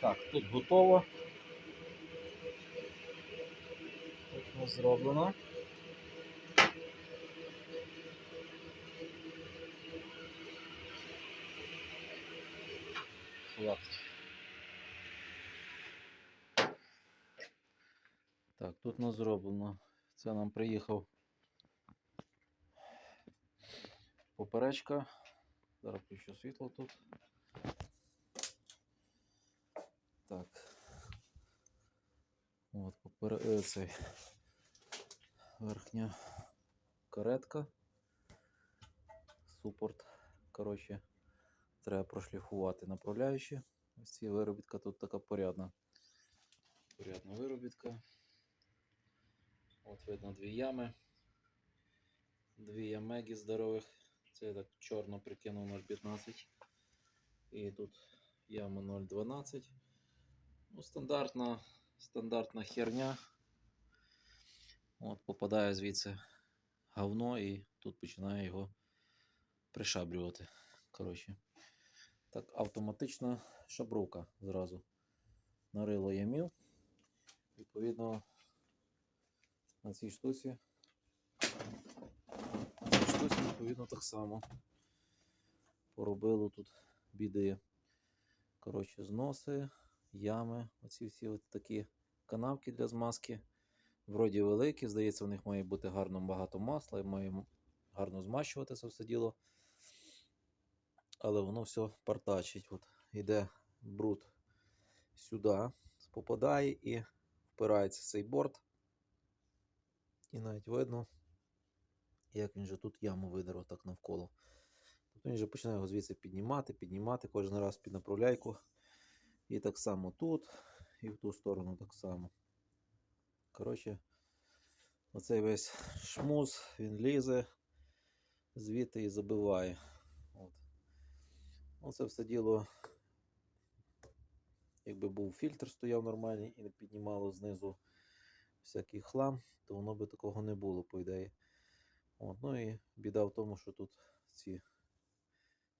Так, тут готово. Тут нас зроблено. Хватить. Так, тут нас зроблено. Це нам приїхав поперечка. Зараз включу світло тут. Так. От, попер... е, цей верхня каретка. Супорт. Коротше, треба прошліфувати направляючі. Ось ці виробітка тут така порядна. Порядна виробітка. От видно дві ями. Дві ямеги здорових. Це я так чорно прикинув 0,15. І тут яма 0,12. Ну, стандартна, стандартна херня. От попадає звідси говно і тут починає його пришабрювати. Коротше. Так, автоматична шабрука зразу. Нарило ямів. Відповідно, на цій штуці. На цій штуці, відповідно, так само. Поробило тут біди. Коротше, зноси, ями, оці всі от такі канавки для змазки. Вроді великі, здається, в них має бути гарно багато масла і має гарно змащувати це все діло. Але воно все партачить. От йде бруд сюди, попадає і впирається цей борт. І навіть видно, як він же тут яму видерав так навколо. Тобто він же починає його звідси піднімати, піднімати кожен раз під направляйку. І так само тут, і в ту сторону так само. Коротше, оцей весь шмуз, він лізе звідти і забиває. От. Оце все діло, якби був фільтр, стояв нормальний і не піднімало знизу всякий хлам, то воно би такого не було, по ідеї. От, ну і біда в тому, що тут ці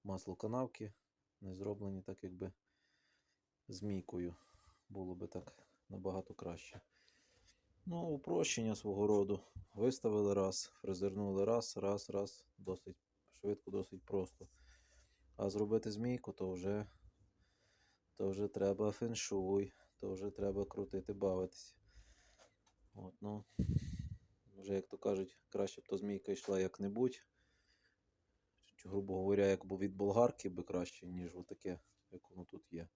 маслоканавки не зроблені так, якби змійкою. Було би так набагато краще. Ну, упрощення свого роду. Виставили раз, фрезернули раз, раз, раз. Досить швидко, досить просто. А зробити змійку, то вже, то вже треба феншуй, то вже треба крутити, бавитися. От, ну, вже, як то кажуть, краще б то змійка йшла як-небудь. Грубо говоря, як від болгарки би краще, ніж отаке, як воно тут є.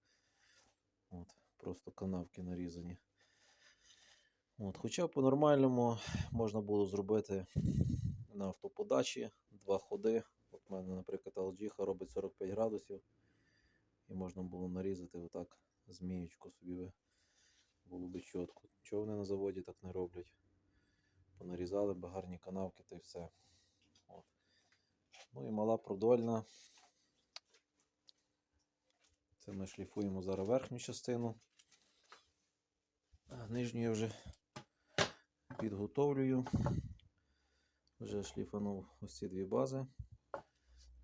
От, просто канавки нарізані. От, хоча по-нормальному можна було зробити на автоподачі два ходи. От у мене, наприклад, LG робить 45 градусів. І можна було нарізати отак зміючку собі було би чітко. Чого вони на заводі так не роблять? Понарізали би гарні канавки та й все. От. Ну і мала продольна. Це ми шліфуємо зараз верхню частину. А нижню я вже підготовлюю. Вже шліфанув ось ці дві бази.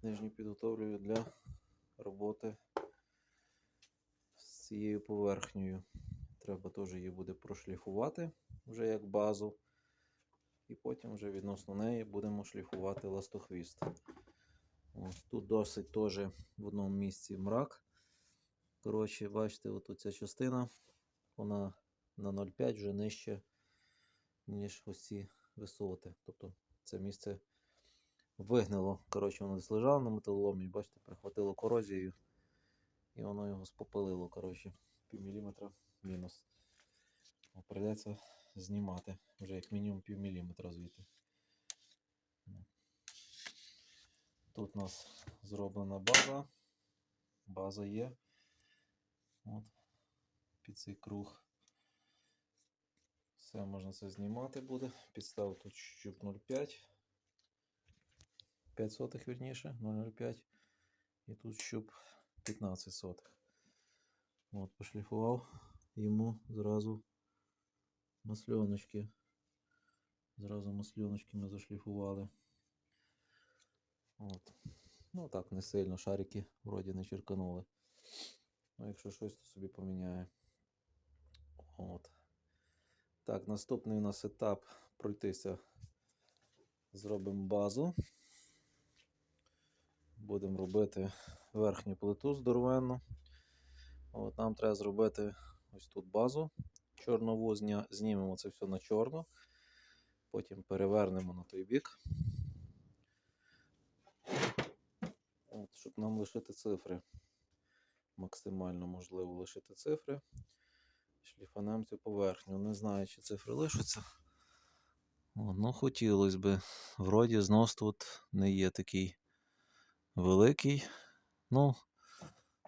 Нижню підготовлюю для роботи з цією поверхнею. Треба теж її буде прошліфувати вже як базу. І потім вже відносно неї будемо шліфувати ластохвіст. Ось тут досить теж в одному місці мрак. Коротше, бачите, от ця частина, вона на 0,5 вже нижче, ніж ось ці висоти. Тобто це місце вигнило. Коротше, воно десь лежало на металоломі, бачите, прихватило корозією. І воно його спопилило, коротше, пів мінус. О, Прийдеться знімати вже як мінімум пів міліметра звідти. Тут у нас зроблена база. База є. От, під цей круг. Все, можна це знімати буде. Підстав тут щуп 0,5. 5 сотих, вірніше, 0,05. І тут щуп 15 сотих. От, пошліфував йому зразу масльоночки. Зразу масльоночки ми зашліфували. От. Ну так, не сильно шарики вроді не черканули. Ну, якщо щось, то собі поміняє. От. Так, наступний у нас етап пройтися. Зробимо базу. Будемо робити верхню плиту здоровенну. От, нам треба зробити ось тут базу чорнову, зня... знімемо це все на чорно, потім перевернемо на той бік. От, щоб нам лишити цифри. Максимально можливо лишити цифри. Шліфанем цю поверхню. Не знаю, чи цифри лишаться. Ну, хотілося би. Вроді знос тут не є такий великий. Ну,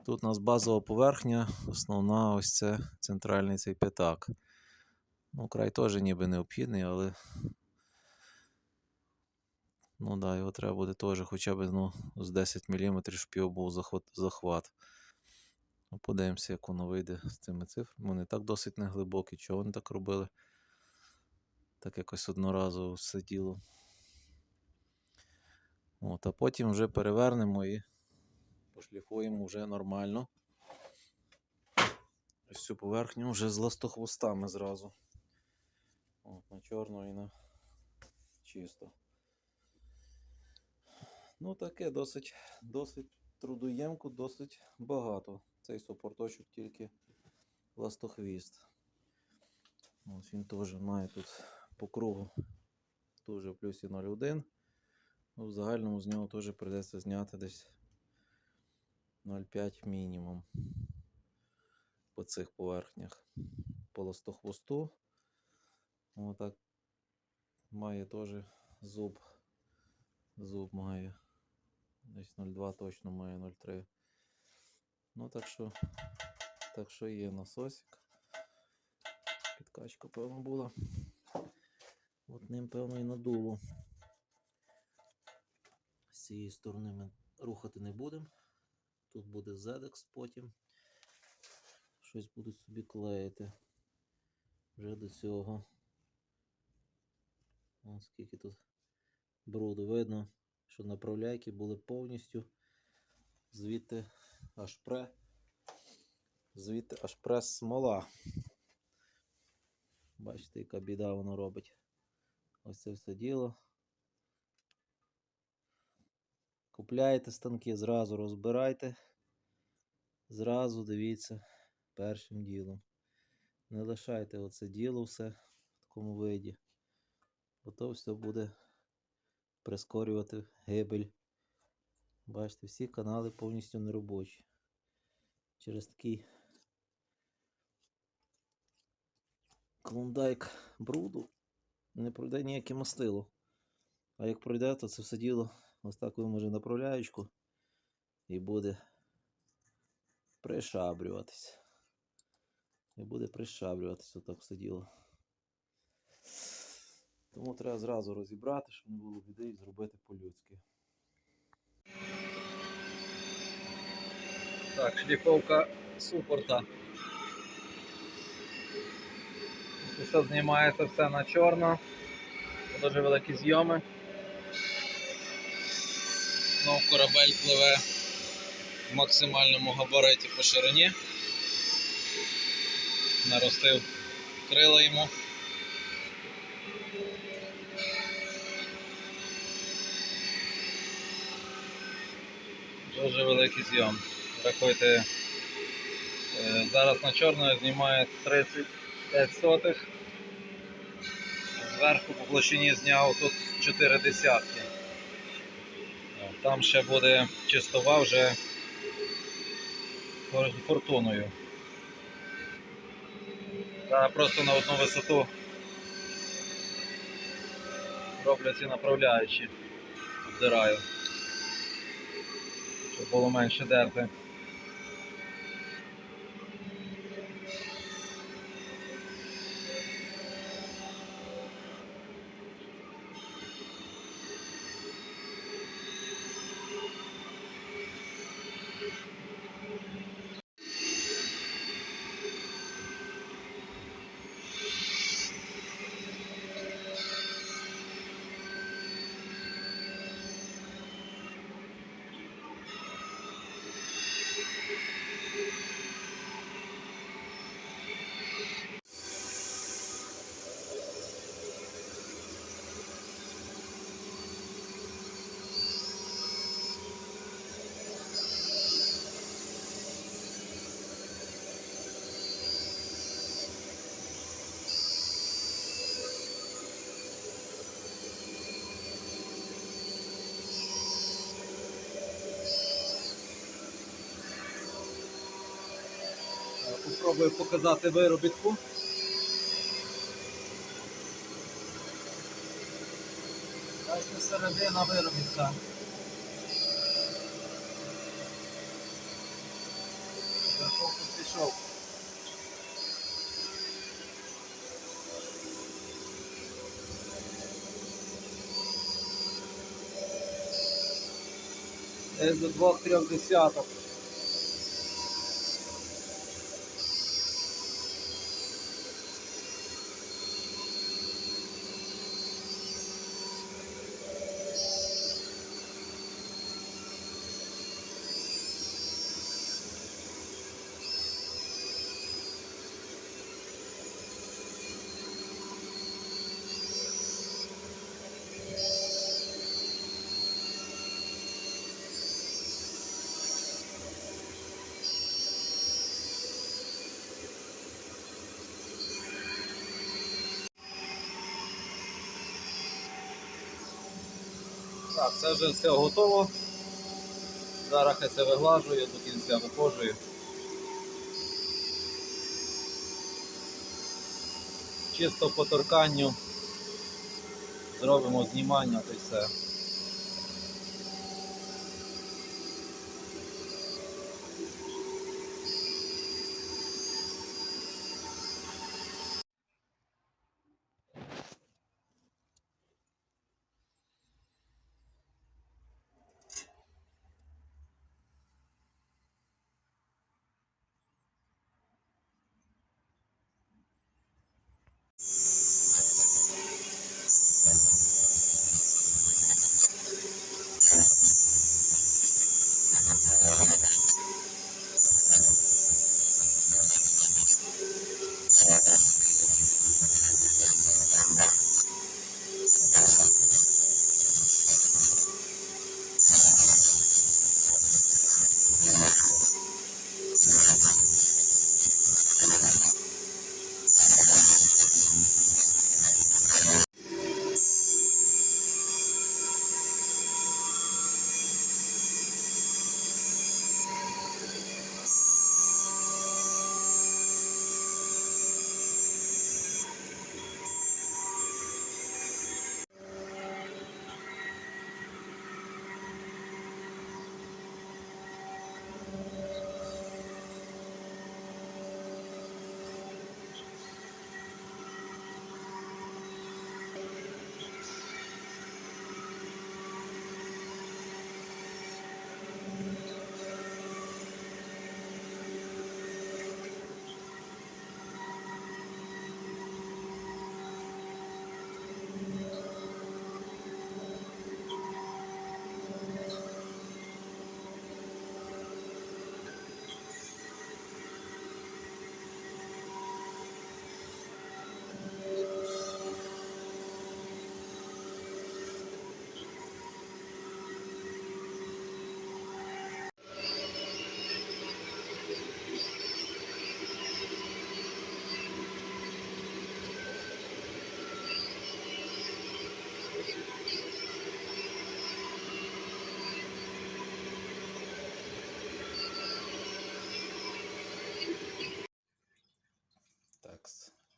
тут у нас базова поверхня, основна ось це центральний цей п'ятак. Ну, край теж ніби необхідний, але. Ну да, його треба буде теж хоча б ну, з 10 мм, щоб його був захват. захват. Ну, подивимося, як воно вийде з цими цифрами. Вони так досить неглибокі. Чого вони так робили? Так якось одноразово все діло. От, а потім вже перевернемо і пошліфуємо вже нормально. Ось цю поверхню вже з ластохвостами зразу. От, на чорно і на чисто. Ну, таке досить, досить трудоємко, досить багато. Цей супорточок тільки ластохвіст. Ось він теж має тут по кругу теж в плюсі 0,1. Ну, в загальному з нього теж прийдеться зняти десь 0,5 мінімум по цих поверхнях. По ластохвосту. Отак має теж зуб. Зуб має. Десь 0,2 точно має 0,3. Ну так що, так що є насосик. Підкачка, певно, була. От ним, певно, і надуло. З цієї сторони ми рухати не будемо. Тут буде ZX потім. Щось будуть собі клеїти. Вже до цього. О, скільки тут бруду видно, що направляйки були повністю звідти аж пре. Звідти аж прес смола. Бачите, яка біда воно робить. Ось це все діло. Купляєте станки, зразу розбирайте. Зразу дивіться першим ділом. Не лишайте оце діло все в такому виді. Бо то все буде прискорювати гибель. Бачите, всі канали повністю неробочі. Через такий клондайк бруду не пройде ніяке мастило. А як пройде, то це все діло ось так виможе направляючку і буде пришабрюватись. І буде пришабрюватись отак все діло. Тому треба зразу розібрати, щоб не було біди зробити по-людськи. Так, шліфовка супорта. Все знімається все на чорно. Дуже великі зйоми. Знов корабель пливе в максимальному габариті по ширині. Наростив крила йому. Дуже великий зйом. Рахуйте, е, зараз на чорно знімає 35 сотих. Зверху по площині зняв тут 4 десятки. Там ще буде чистова вже фортуною. Та просто на одну висоту роблять ці направляючі. Обдираю. Щоб було менше Спробую показати виробітку. Бачите, середина виробітка. Фокус пішов. Десь до двох-трьох десяток. Так, це вже все готово. Зараз я це виглажую, до кінця виходжую. Чисто по торканню зробимо знімання та й все.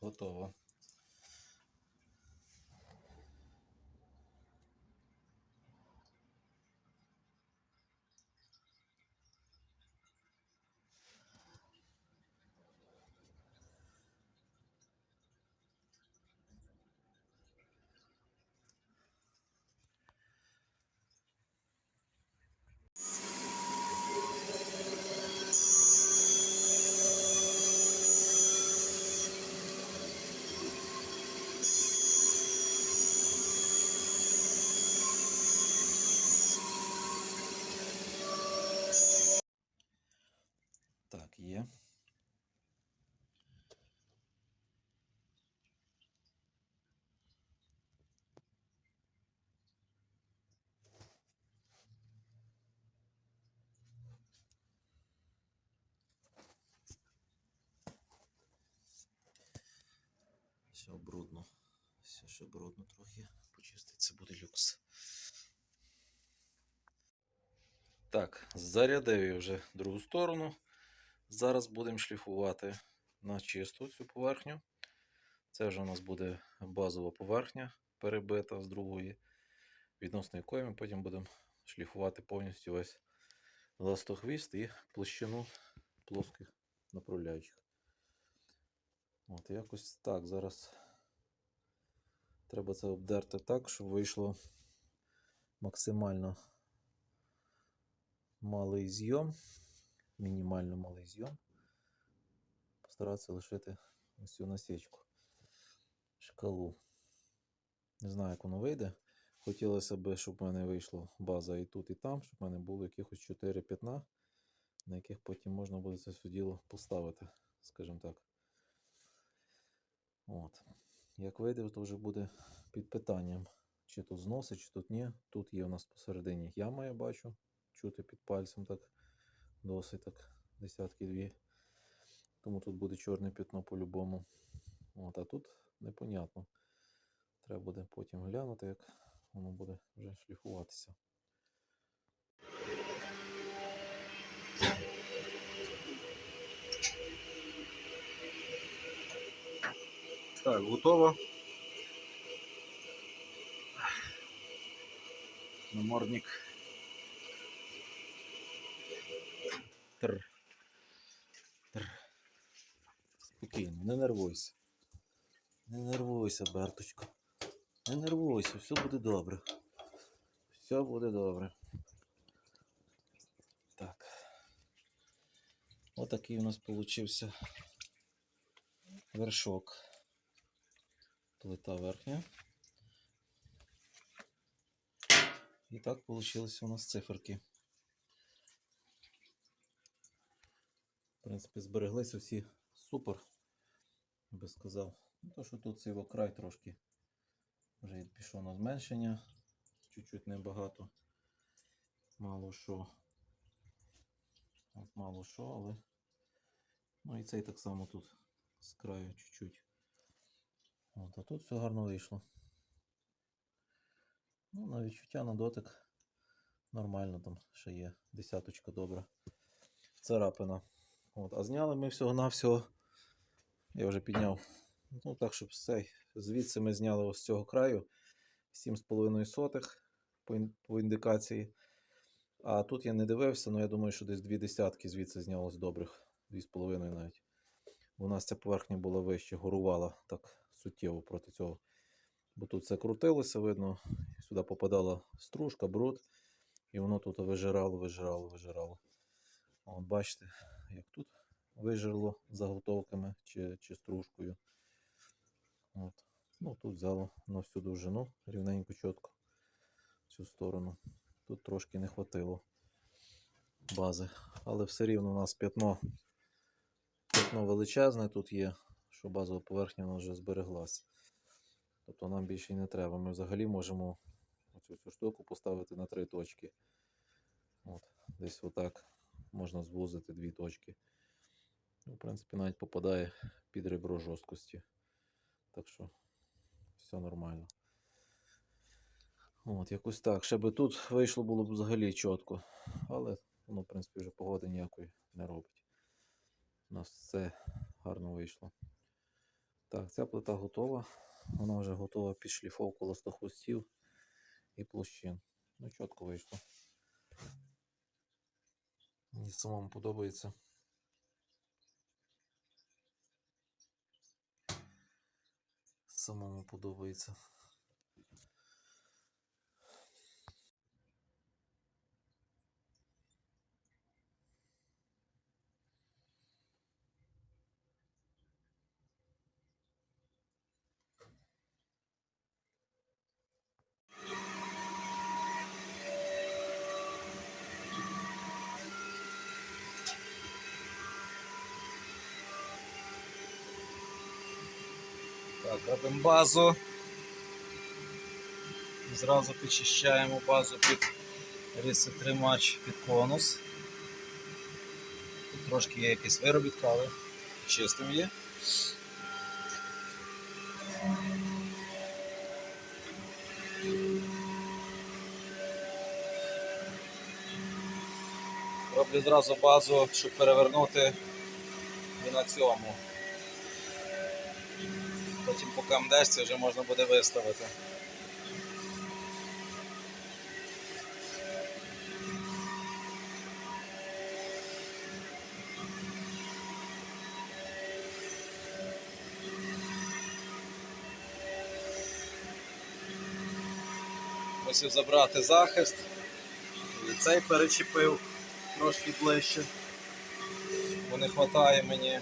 Готово. Так, є. Все брудно. Все ще брудно трохи. Почиститься буде люкс. Так, зарядив я вже другу сторону. Зараз будемо шліфувати на чисту цю поверхню. Це вже у нас буде базова поверхня, перебита з другої, відносно якої ми потім будемо шліфувати повністю весь ластохвіст і площину плоских направляючих. От, якось так. Зараз треба це обдерти так, щоб вийшло максимально малий зйом, мінімально малий зйом. Постаратися лишити ось цю насічку, шкалу. Не знаю, як воно вийде. Хотілося б, щоб в мене вийшло база і тут, і там, щоб в мене було якихось 4 п'ятна, на яких потім можна буде це все діло поставити, скажімо так. Як вийде, то вже буде під питанням, чи тут зносить, чи тут ні. Тут є у нас посередині яма, я бачу. Чути під пальцем так досить так десятки дві. Тому тут буде чорне пятно по-любому. От, а тут непонятно. Треба буде потім глянути, як воно буде вже шліфуватися. Так, готово. Намордник. Тр. Тр. Спокійно, не нервуйся. Не нервуйся, Берточко. Не нервуйся, все буде добре. Все буде добре. Так. Отакий у нас получився вершок. Плита верхня. І так получились у нас циферки. В принципі, збереглися всі супер, я би сказав. Ну, то, що тут цей край трошки вже пішов на зменшення, чуть-чуть небагато. Мало що. Мало що, але. Ну і цей так само тут з краю чуть-чуть. От, а тут все гарно вийшло. Ну, на відчуття на дотик нормально там ще є. Десяточка добра. Царапина. От, а зняли ми всього-навсього. Я вже підняв. Ну, так, щоб цей. Звідси ми зняли ось з цього краю 7,5 сотих по, по індикації. А тут я не дивився, але я думаю, що десь дві десятки звідси знялось добрих. 2,5 навіть. У нас ця поверхня була вище, горувала так суттєво проти цього. Бо тут все крутилося, видно, сюди попадала стружка, бруд, і воно тут вижирало, вижирало, вижирало. От бачите, як тут вижерло заготовками чи, чи стружкою. От. Ну, тут взяло на всю довжину, рівненько, чітко цю сторону. Тут трошки не хватило бази. Але все рівно у нас п'ятно, п'ятно величезне тут є, що базова поверхня у нас вже збереглася. Тобто нам більше і не треба. Ми взагалі можемо оцю всю штуку поставити на три точки. От, десь отак можна звузити дві точки. Ну, в принципі, навіть попадає під ребро жорсткості. Так що все нормально. От, якось так. Ще би тут вийшло було б взагалі чітко. Але воно, в принципі, вже погоди ніякої не робить. У нас все гарно вийшло. Так, ця плита готова. Вона вже готова під шліфовку ластохвостів і площин. Ну, чітко вийшло. Мені самому подобається. Самому подобається. Робимо базу. Зразу підчищаємо базу під рисотримач під конус. Тут трошки є якийсь виробітка, але чистим є. Роблю зразу базу, щоб перевернути і на цьому. Потім по КМДС вже можна буде виставити. Мусив забрати захист. І цей перечепив трошки ближче. Бо не вистачає мені.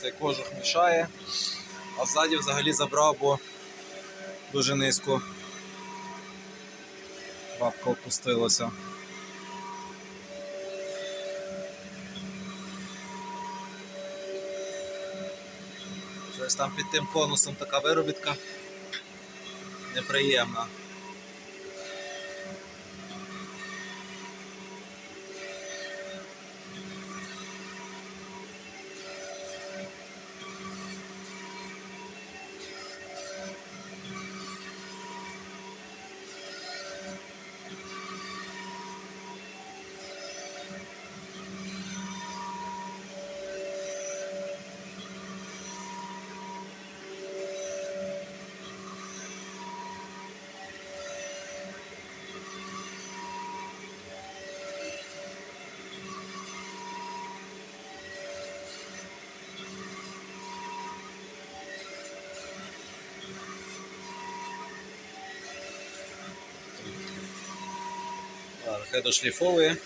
Цей кожух мішає. А ззаді взагалі забрав, бо дуже низько бабка опустилася. Щось там під тим конусом така виробітка неприємна. Дошліфовує.